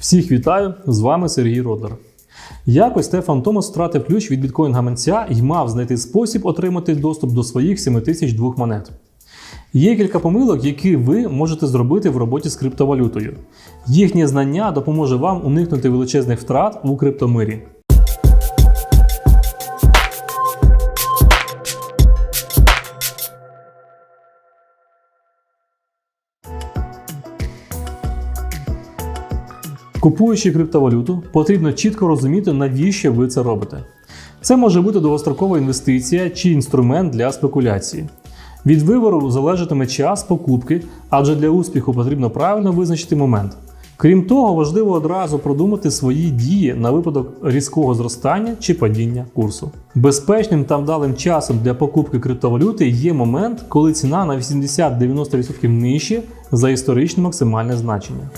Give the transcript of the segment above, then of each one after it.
Всіх вітаю! З вами Сергій Родлер. Якось Стефан Томас втратив ключ від біткоін гаманця і мав знайти спосіб отримати доступ до своїх 7002 монет. Є кілька помилок, які ви можете зробити в роботі з криптовалютою. Їхнє знання допоможе вам уникнути величезних втрат у криптомирі. Купуючи криптовалюту, потрібно чітко розуміти, навіщо ви це робите. Це може бути довгострокова інвестиція чи інструмент для спекуляції. Від вибору залежатиме час покупки, адже для успіху потрібно правильно визначити момент. Крім того, важливо одразу продумати свої дії на випадок різкого зростання чи падіння курсу. Безпечним та вдалим часом для покупки криптовалюти є момент, коли ціна на 80-90% нижче за історичне максимальне значення.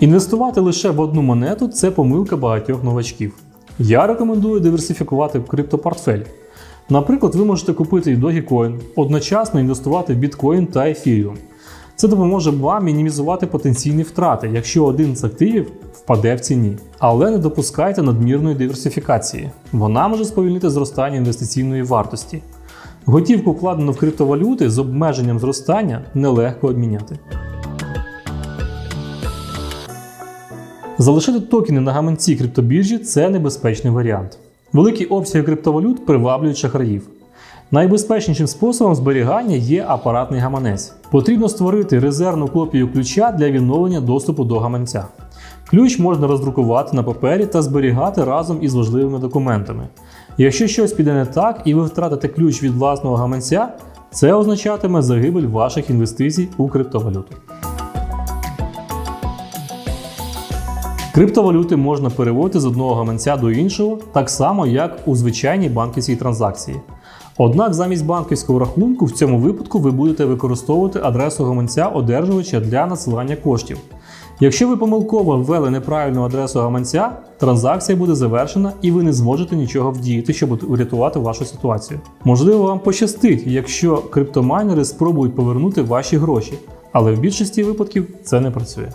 Інвестувати лише в одну монету це помилка багатьох новачків. Я рекомендую диверсифікувати криптопортфель. Наприклад, ви можете купити і Dogecoin, одночасно інвестувати в біткоін та ефіріум. Це допоможе вам мінімізувати потенційні втрати, якщо один з активів впаде в ціні. Але не допускайте надмірної диверсифікації. Вона може сповільнити зростання інвестиційної вартості. Готівку, вкладену в криптовалюти з обмеженням зростання, нелегко обміняти. Залишити токени на гаманці криптобіржі це небезпечний варіант. Великі обсяги криптовалют приваблюють шахраїв. Найбезпечнішим способом зберігання є апаратний гаманець. Потрібно створити резервну копію ключа для відновлення доступу до гаманця. Ключ можна роздрукувати на папері та зберігати разом із важливими документами. Якщо щось піде не так і ви втратите ключ від власного гаманця, це означатиме загибель ваших інвестицій у криптовалюту. Криптовалюти можна переводити з одного гаманця до іншого, так само як у звичайній банківській транзакції. Однак замість банківського рахунку в цьому випадку ви будете використовувати адресу гаманця одержувача для надсилання коштів. Якщо ви помилково ввели неправильну адресу гаманця, транзакція буде завершена і ви не зможете нічого вдіяти, щоб врятувати вашу ситуацію. Можливо, вам пощастить, якщо криптомайнери спробують повернути ваші гроші, але в більшості випадків це не працює.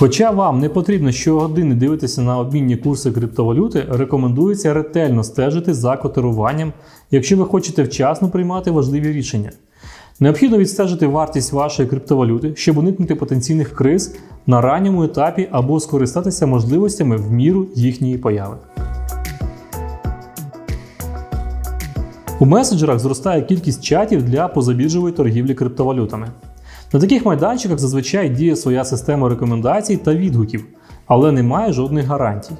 Хоча вам не потрібно щогодини дивитися на обмінні курси криптовалюти, рекомендується ретельно стежити за котируванням, якщо ви хочете вчасно приймати важливі рішення. Необхідно відстежити вартість вашої криптовалюти, щоб уникнути потенційних криз на ранньому етапі або скористатися можливостями в міру їхньої появи. У месенджерах зростає кількість чатів для позабіржової торгівлі криптовалютами. На таких майданчиках зазвичай діє своя система рекомендацій та відгуків, але немає жодних гарантій.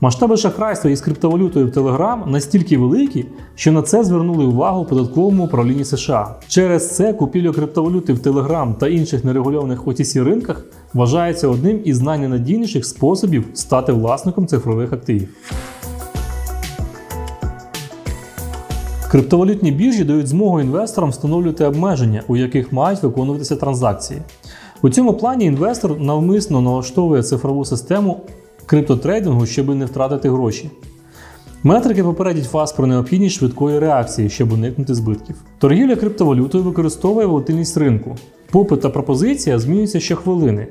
Масштаби шахрайства із криптовалютою в Telegram настільки великі, що на це звернули увагу в податковому управлінні США. Через це купівля криптовалюти в Telegram та інших нерегульованих OTC ринках вважається одним із найненадійніших способів стати власником цифрових активів. Криптовалютні біржі дають змогу інвесторам встановлювати обмеження, у яких мають виконуватися транзакції. У цьому плані інвестор навмисно налаштовує цифрову систему криптотрейдингу, щоб не втратити гроші. Метрики попередять вас про необхідність швидкої реакції, щоб уникнути збитків. Торгівля криптовалютою використовує волатильність ринку. Попит та пропозиція змінюються щохвилини.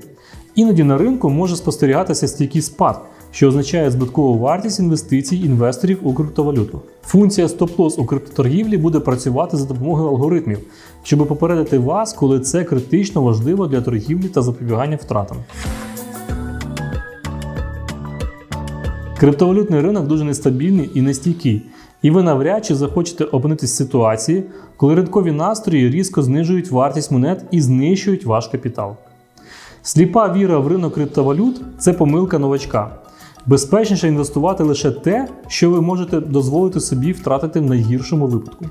Іноді на ринку може спостерігатися стійкий спад, що означає збиткову вартість інвестицій інвесторів у криптовалюту. Функція стоп-лосс у криптоторгівлі буде працювати за допомогою алгоритмів, щоб попередити вас, коли це критично важливо для торгівлі та запобігання втратам. Криптовалютний ринок дуже нестабільний і нестійкий, і ви навряд чи захочете опинитись в ситуації, коли ринкові настрої різко знижують вартість монет і знищують ваш капітал. Сліпа віра в ринок криптовалют це помилка новачка. Безпечніше інвестувати лише те, що ви можете дозволити собі втратити в найгіршому випадку.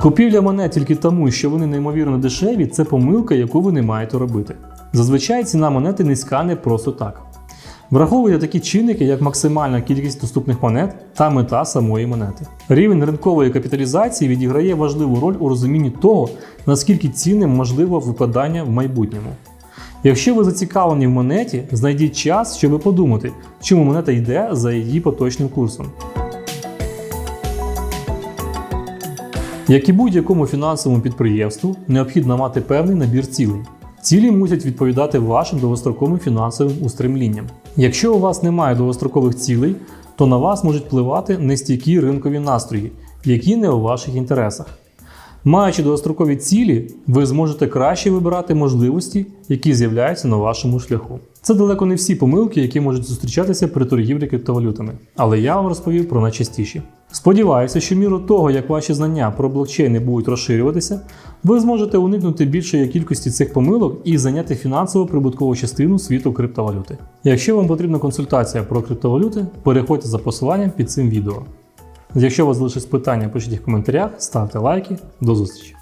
Купівля монет тільки тому, що вони неймовірно дешеві, це помилка, яку ви не маєте робити. Зазвичай ціна монети низька не просто так. Враховуйте такі чинники, як максимальна кількість доступних монет та мета самої монети. Рівень ринкової капіталізації відіграє важливу роль у розумінні того, наскільки цінним можливо випадання в майбутньому. Якщо ви зацікавлені в монеті, знайдіть час, щоб подумати, чому монета йде за її поточним курсом. Як і будь-якому фінансовому підприємству, необхідно мати певний набір цілей. Цілі мусять відповідати вашим довгостроковим фінансовим устремлінням. Якщо у вас немає довгострокових цілей, то на вас можуть впливати нестійкі ринкові настрої, які не у ваших інтересах. Маючи довгострокові цілі, ви зможете краще вибирати можливості, які з'являються на вашому шляху. Це далеко не всі помилки, які можуть зустрічатися при торгівлі криптовалютами, але я вам розповів про найчастіші. Сподіваюся, що міру того, як ваші знання про блокчейни будуть розширюватися, ви зможете уникнути більшої кількості цих помилок і зайняти фінансово прибуткову частину світу криптовалюти. Якщо вам потрібна консультація про криптовалюти, переходьте за посиланням під цим відео. Якщо у вас залишились питання, пишіть їх в коментарях, ставте лайки. До зустрічі!